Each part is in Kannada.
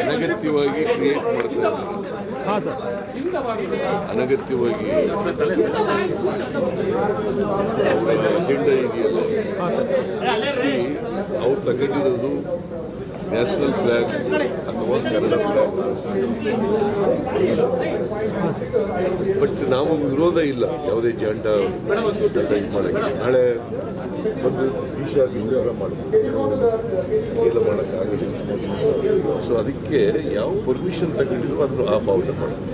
ಅನಗತ್ಯವಾಗಿ ಕ್ರಿಯೇಟ್ ಮಾಡ್ತಾ ಇದ್ದಾರೆ. ಹಾಂ ಸರ್. ಅನಗತ್ಯವಾಗಿ ಅಜೆಂಡಾ ಇದೆಯಲ್ಲ? ಹಾಂ ಸರ್. See, ಅವ್ರು ತಗೊಂಡಿರೋದು ನ್ಯಾಷನಲ್ ಫ್ಲಾಗ್ ಅಥವಾ ಕನ್ನಡ ಫ್ಲಾಗ್. ಬಟ್ ನಾವು ವಿರೋಧ ಇಲ್ಲ, ಯಾವುದೇ ಜಂಡ ಜಂಡ ಇದು ನಾಳೆ ಈಶಾ ವಿಶ್ವಾಸ ಮಾಡಬೇಕು. ಎಲ್ಲ ಮಾಡೋಕ್ಕಾಗಲ್ಲ ಸೊ ಅದಕ್ಕೆ ಯಾವ ಪರ್ಮಿಷನ್ ತಗೊಂಡಿದ್ರು ಅದನ್ನು ಆ ಪಾವನೆ ಮಾಡಬೇಕು.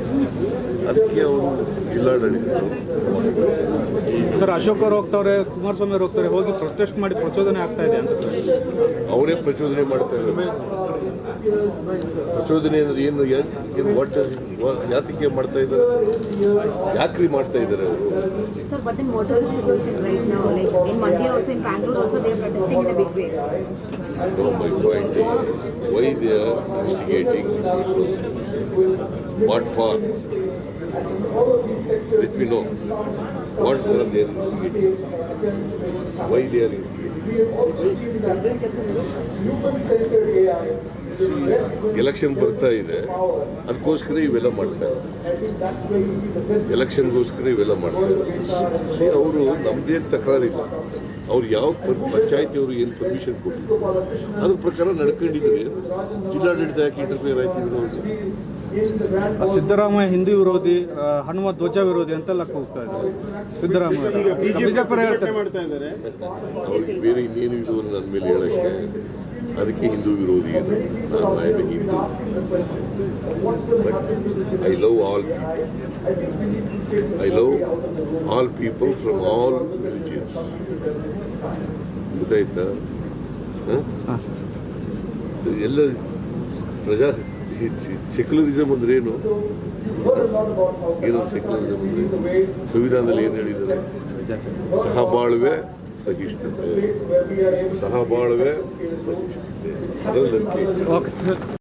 ಅದಕ್ಕೆ ಅವರು ಜಿಲ್ಲಾಡಳಿತದವರು ಸರ್ ಅಶೋಕ್ ಅವ್ರು ಹೋಗ್ತಾರೆ ಕುಮಾರಸ್ವಾಮಿ ಅವ್ರು ಹೋಗ್ತಾರೆ ಹೋಗಿ ಪ್ರೊಟೆಸ್ಟ್ ಮಾಡಿ ಪ್ರಚೋದನೆ ಆಗ್ತಾ ಇದೆ ಅಂತ ಸರ್. ಅವರೇ ಪ್ರಚೋದನೆ ಮಾಡ್ತಾ ಇದ್ದಾರೆ. ಪ್ರಚೋದನೆ ಅಂದ್ರೆ ಏನು? ಯಾ- ಏನು ಯಾತಕ್ಕೆ ಮಾಡ್ತಾ ಇದ್ದಾರೆ? ಯಾಕ್ರಿ ಮಾಡ್ತಾ ಇದ್ದಾರೆ ಅವರು? ವೈದ್ಯ investigating what the Let me know. What for they are instigating? Why they are instigating? Election ಬರ್ತಾ ಇದೆ ಅದಕ್ಕೋಸ್ಕರ ಇವೆಲ್ಲ ಮಾಡ್ತಾ ಇದ್ದಾರೆ ಎಲೆಕ್ಷನ್ಗೋಸ್ಕರ ಇವೆಲ್ಲ ಮಾಡ್ತಾ ಇದ್ದಾರೆ ಸಿ ಅವರು ನಮ್ಮದೇನು ತಕರಾರಿಲ್ಲ ಅವ್ರು ಯಾವ ಪಂಚಾಯತಿಯವರು ಏನು ಪರ್ಮಿಷನ್ ಕೊಟ್ಟಿದ್ರು ಅದ್ರ ಪ್ರಕಾರ ನಡ್ಕೊಂಡಿದ್ರೆ ಜಿಲ್ಲಾಡಳಿತ ಯಾಕೆ ಇಂಟರ್ಫಿಯರ್ ಆಯ್ತಿದ್ರು ಅವ್ರಿಗೆ ಸಿದ್ದರಾಮಯ್ಯ ಹಿಂದೂ ವಿರೋಧಿ ಹನುಮ ಧ್ವಜ ವಿರೋಧಿ ಅಂತೆಲ್ಲ ಹೋಗ್ತಾ ಇದ್ದಾರೆ. ಸಿದ್ದರಾಮಯ್ಯ. ಬಿಜೆಪಿ ಹೇಳ್ತಾರೆ. ಅವ್ರಿಗೆ ಬೇರೆ ಇನ್ನೇನು ಇದು ನನ್ನ ಮೇಲೆ ಹೇಳಕ್ಕೆ ಅದಕ್ಕೆ ಹಿಂದೂ ವಿರೋಧಿ ಏನು? ನಾನು I am Hindu but I love all I love all people from all religions ಗೊತ್ತಾಯ್ತಾ? ಹಾಂ? ಹಾಂ. ಸೊ ಎಲ್ಲ ಪ್ರಜಾ ಸೆಕ್ಯುಲರಿಸಮ್ ಅಂದ್ರೆ ಏನು? ಏನು ಸೆಕ್ಯುಲರಿಸಮ್ ಅಂದ್ರೆ ಸಂವಿಧಾನದಲ್ಲಿ ಏನು ಹೇಳಿದ್ದಾರೆ? ಸಹಬಾಳ್ವೆ ಸಹಿಷ್ಣುತೆ ಸಹಬಾಳ್ವೆ ಸಹಿಷ್ಣುತೆ ಅದರಲ್ಲಿ